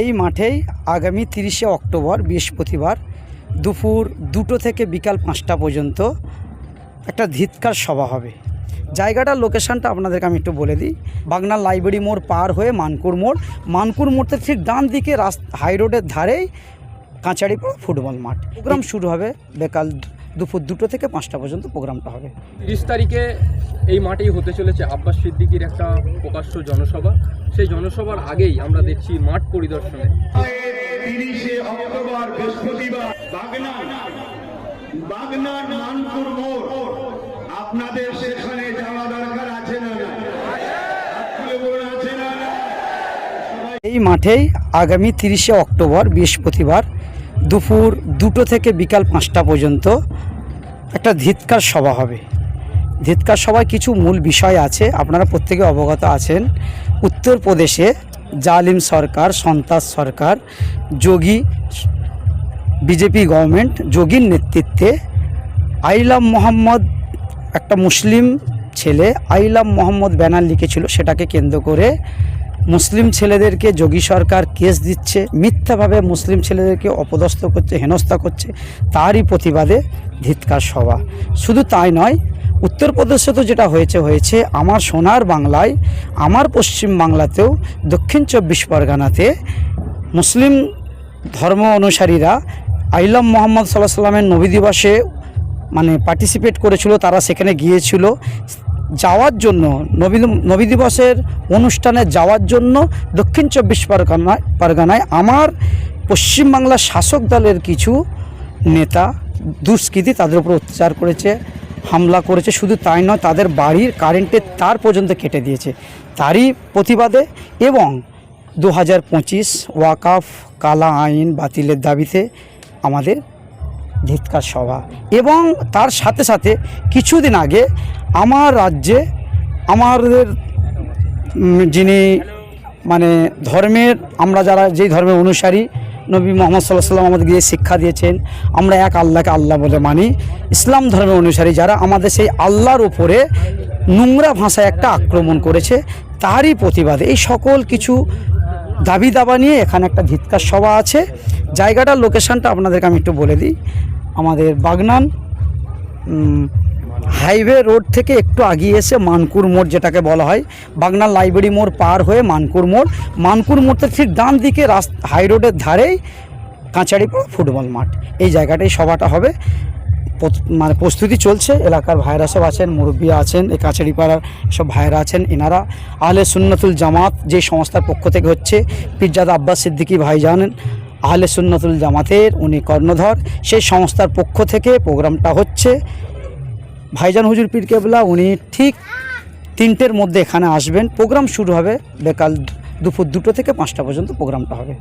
এই মাঠেই আগামী তিরিশে অক্টোবর, বৃহস্পতিবার দুপুর দুটো থেকে বিকাল পাঁচটা পর্যন্ত একটা ধিৎকার সভা হবে। জায়গাটার লোকেশনটা আপনাদেরকে আমি একটু বলে দিই। বাগনান লাইব্রেরি মোড় পার হয়ে মানকুর মোড়। মানকুর মোড় থেকে ঠিক ডান দিকে রাস্তা হাই রোডের ধারেই কাঁচারিপাড়া ফুটবল মাঠ। প্রোগ্রাম শুরু হবে বিকাল দুপুর দুটো থেকে পাঁচটা পর্যন্ত প্রোগ্রামটা হবে। তিরিশ তারিখে এই মাঠেই হতে চলেছে আব্বাস সিদ্দিকির একটা প্রকাশ্য জনসভা। সেই জনসভার আগেই আমরা দেখছি মাঠ পরিদর্শনে। তিরিশে অক্টোবর বৃহস্পতিবার বাগনা বাগনা মানপুর মোড়। আপনাদের সেখানে যাওয়া দরকার আছে না না হাত তুলে বলুন, আছে না না এই মাঠেই আগামী তিরিশে অক্টোবর বৃহস্পতিবার দুপুর দুটো থেকে বিকাল পাঁচটা পর্যন্ত একটা ধিৎকার সভা হবে। ধিৎকার সভায় কিছু মূল বিষয় আছে, আপনারা প্রত্যেকে অবগত আছেন। উত্তরপ্রদেশে জালিম সরকার সন্তাস সরকার, যোগী, বিজেপি গভর্নমেন্ট, যোগীর নেতৃত্বে আইলাম মোহাম্মদ, একটা মুসলিম ছেলে, আইলাম মোহাম্মদ ব্যানার লিখেছিল, সেটাকে কেন্দ্র করে মুসলিম ছেলেদেরকে যোগী সরকার কেস দিচ্ছে, মিথ্যাভাবে মুসলিম ছেলেদেরকে অপদস্থ করছে, হেনস্থা করছে, তারই প্রতিবাদে ধিৎকার সভা। শুধু তাই নয়, উত্তরপ্রদেশে তো যেটা হয়েছে হয়েছে আমার সোনার বাংলায়, আমার পশ্চিম বাংলাতেও দক্ষিণ চব্বিশ পরগনাতে মুসলিম ধর্ম অনুসারীরা আইলাম মোহাম্মদ সাল্লাহ সাল্লামের নবী দিবসে মানে পার্টিসিপেট করেছিল, তারা সেখানে গিয়েছিল যাওয়ার জন্য, নবী নবী দিবসের অনুষ্ঠানে যাওয়ার জন্য দক্ষিণ চব্বিশ পরগনায় পরগনায় আমার পশ্চিমবাংলার শাসক দলের কিছু নেতা দুষ্কৃতী তাদের উপর অত্যাচার করেছে, হামলা করেছে। শুধু তাই নয়, তাদের বাড়ির কারেন্টের তার পর্যন্ত কেটে দিয়েছে। তারই প্রতিবাদে এবং দু হাজার পঁচিশ ওয়াকাফ কালা আইন বাতিলের দাবিতে আমাদের ধিৎকার সভা। এবং তার সাথে সাথে কিছুদিন আগে আমার রাজ্যে আমাদের যিনি মানে ধর্মের, আমরা যারা যেই ধর্মের অনুসারী, নবী মোহাম্মদ সাল্লাহ সাল্লাম আমাদেরকে যে শিক্ষা দিয়েছেন, আমরা এক আল্লাহকে আল্লাহ বলে মানি। ইসলাম ধর্মের অনুসারী যারা আমাদের সেই আল্লাহর উপরে নোংরা ভাষায় একটা আক্রমণ করেছে, তারই প্রতিবাদে এই সকল কিছু দাবি দাবা নিয়ে এখানে একটা ধিৎকার সভা আছে। জায়গাটার লোকেশনটা আপনাদেরকে আমি একটু বলে দিই। আমাদের বাগনান হাইওয়ে রোড থেকে একটু আগিয়ে এসে মানকুর মোড় যেটাকে বলা হয়, বাগনান লাইব্রেরি মোড় পার হয়ে মানকুর মোড়। মানকুর মোড় থেকে ঠিক ডান দিকে রাস্তা হাই রোডের ধারেই কাঁচারিপাড়া ফুটবল মাঠ। এই জায়গাটাই সভাটা হবে। মানে প্রস্তুতি চলছে। এলাকার ভাইরা সব আছেন, মুরব্বী আছেন, এই কাছাড়িপাড়ার সব ভাইরা আছেন, এনারা। আহলে সুন্নতুল জামাত যে সংস্থার পক্ষ থেকে হচ্ছে, পিরজাদা আব্বাস সিদ্দিকী ভাইজান আহলে সুন্নতুল জামাতের উনি কর্ণধর। সেই সংস্থার পক্ষ থেকে প্রোগ্রামটা হচ্ছে। ভাইজান হুজুর পীর কেবলা, উনি ঠিক তিনটের মধ্যে এখানে আসবেন। প্রোগ্রাম শুরু হবে, বেকাল দুপুর দুটো থেকে পাঁচটা পর্যন্ত প্রোগ্রামটা হবে।